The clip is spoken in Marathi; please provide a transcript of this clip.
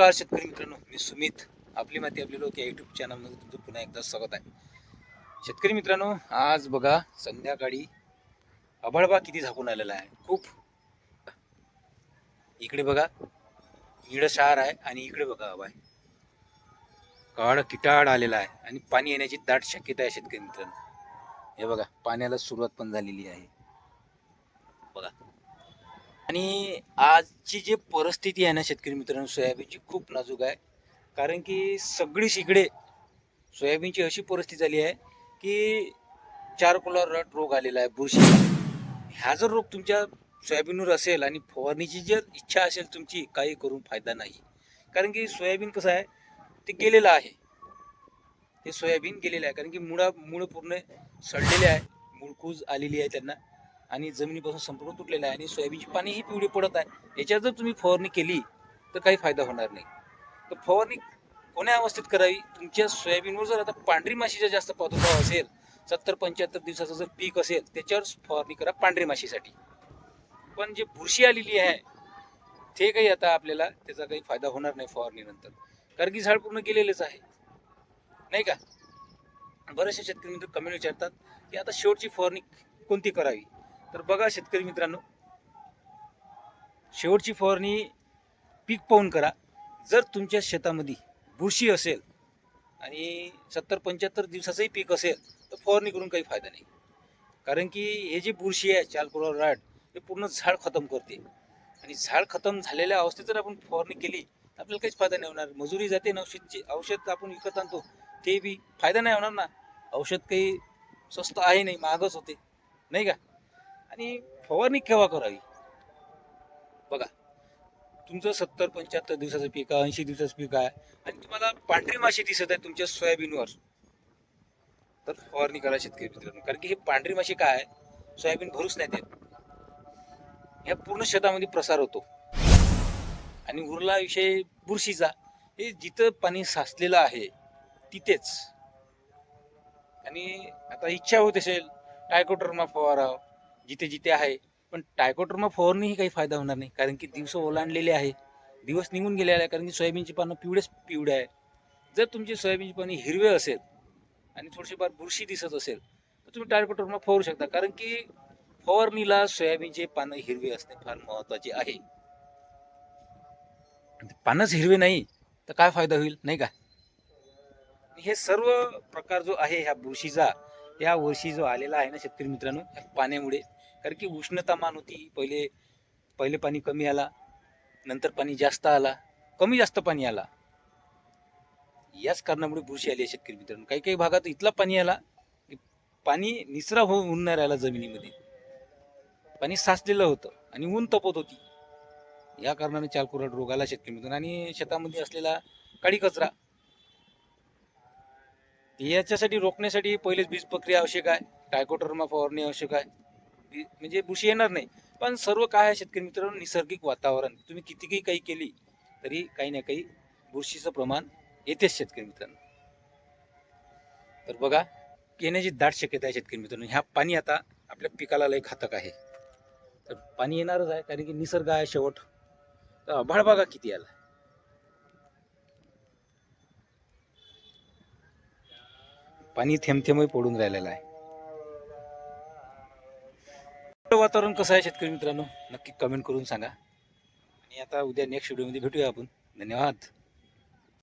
नमस्कार शेतकरी मित्रांनो मी सुमित. आपली माती आपली लोक या युट्यूब चॅनलमध्ये तुमचं पुन्हा एकदा स्वागत आहे. शेतकरी मित्रांनो आज बघा संध्याकाळी अभळबा किती झाकून आलेला आहे. खूप. इकडे बघा निळं शहर आहे आणि इकडे बघा हवा आहे. काळ किटाळ आलेला आहे आणि पाणी येण्याची दाट शक्यता आहे शेतकरी मित्रांनो. हे बघा पाण्याला सुरुवात पण झालेली आहे. आणि आजची जी परिस्थिती आहे ना शेतकरी मित्रांनो सोयाबीनची खूप नाजूक आहे. कारण की सगळीच इकडे सोयाबीनची अशी परिस्थिती झाली आहे की चारकोला रट रोग आलेला आहे बुरशी ह्या जर रोग तुमच्या सोयाबीनवर असेल आणि फवारणीची जर इच्छा असेल तुमची काही करून फायदा नाही. कारण की सोयाबीन कसं आहे ते गेलेलं आहे. ते सोयाबीन गेलेलं आहे. कारण की मुळा मुळं पूर्ण सडलेले आहे मुळकूज आलेली आहे त्यांना. आणि जमिनीपासून संपर्क तुटलेला आहे आणि सोयाबीनची पाणी ही पिवळी पडत आहे. याच्यावर जर तुम्ही फवारणी केली तर काही फायदा होणार नाही. तर फवारणी कोण्या अवस्थेत करावी? तुमच्या सोयाबीनवर जर आता पांढरी माशीचा जास्त प्रादुर्भाव असेल सत्तर पंच्याहत्तर दिवसाचं जर पीक असेल त्याच्यावर फवारणी करा पांढरी माशीसाठी. पण जे बुरशी आलेली आहे ते काही आता आपल्याला त्याचा काही फायदा होणार नाही फवारणीनंतर. कारण की झाड पूर्ण गेलेलेच आहे. नाही का? बरेचसे शेतकरी मित्र कमेंट विचारतात की आता शेवटची फवारणी कोणती करावी? तर बघा शेतकरी मित्रांनो शेवटची फवारणी पीक पाहून करा. जर तुमच्या शेतामध्ये बुरशी असेल आणि सत्तर पंच्याहत्तर दिवसाचंही पीक असेल तर फवारणी करून काही फायदा नाही. कारण की हे जी बुरशी आहे चालकुरा राड हे पूर्ण झाड खतम करते. आणि झाड खतम झालेल्या अवस्थेत जर आपण फवारणी केली तर आपल्याला काहीच फायदा नाही होणार. मजुरी जाते ना औषधची औषध आपण विकत आणतो ते बी फायदा नाही होणार ना. औषध काही स्वस्त आहे नाही महागच होते. नाही का? आणि फवारणी केव्हा करावी? बघा तुमचं सत्तर पंच्याहत्तर दिवसाचं पीक आहे ऐंशी दिवसाचं पीक आहे आणि तुम्हाला पांढरी माशी दिसत आहे तुमच्या सोयाबीनवर. तर फवारणी करा शेतकरी मित्रांनो कारण की हे पांढरी माशी काय आहे? सोयाबीन भरूच नाही देत. ह्या पूर्ण शेतामध्ये प्रसार होतो. आणि उरला विषय बुरशीचा. हे जिथं पाणी साचलेलं आहे तिथेच. आणि आता इच्छा होत असेल टायकोटरमा फवाराव. जिथे जिथे आहे. पण टायकोट्रोमा फवारणीही काही फायदा होणार नाही. कारण की दिवस ओलांडलेले आहे. दिवस निघून गेलेले आहे. कारण की सोयाबीनची पानं पिवळेच पिवळे आहे जर तुमची सोयाबीनची पाणी हिरवे असेल आणि थोडीशी फार बुरशी दिसत असेल तर तुम्ही टायकोटर्मा फवारू शकता. कारण की फवारणीला सोयाबीनचे पानं हिरवे असणे फार महत्त्वाचे आहे. पानच हिरवे नाही तर काय फायदा होईल? नाही का? हे सर्व प्रकार जो आहे ह्या बुरशीचा या वर्षी जो आलेला आहे ना शेतकरी मित्रांनो पाण्यामुळे कारण की उष्णतामान होती पहिले पहिले पाणी कमी आला नंतर पाणी जास्त आला कमी जास्त पाणी आला. याच कारणामुळे बुरशी आली आहे शेतकरी मित्रांनो. काही काही भागात इथला पाणी आला की पाणी निचरा होऊन नाही राहिला जमिनीमध्ये. पाणी साचलेलं होतं आणि ऊन तपत होती. या कारणाने चालकुराट रोग आला शेतकरी मित्रांनो. आणि शेतामध्ये असलेला काळी कचरा याच्यासाठी रोखण्यासाठी पहिलेच बीज प्रक्रिया आवश्यक आहे. टायकोटर्मा फवारणी आवश्यक आहे. म्हणजे बुशी येणार नाही. पण सर्व काय आहे शेतकरी मित्रांनो? नैसर्गिक वातावरण. तुम्ही कितीही काही केली तरी काही ना काही बुरशीचं प्रमाण येतेच शेतकरी मित्रांनो. तर बघा येण्याची दाट शक्यता आहे शेतकरी मित्रांनो. ह्या पाणी आता आपल्या पिकाला लय घातक आहे. तर पाणी येणारच आहे कारण की निसर्ग आहे शेवट. तर आभाळ बघा किती आला. पाणी थेंब थेंबही पडून राहिलेलं आहे. वातावरण कसं आहे शेतकरी मित्रांनो? नक्की कमेंट करून सांगा. आणि आता उद्या नेक्स्ट व्हिडिओमध्ये भेटूया आपण. धन्यवाद.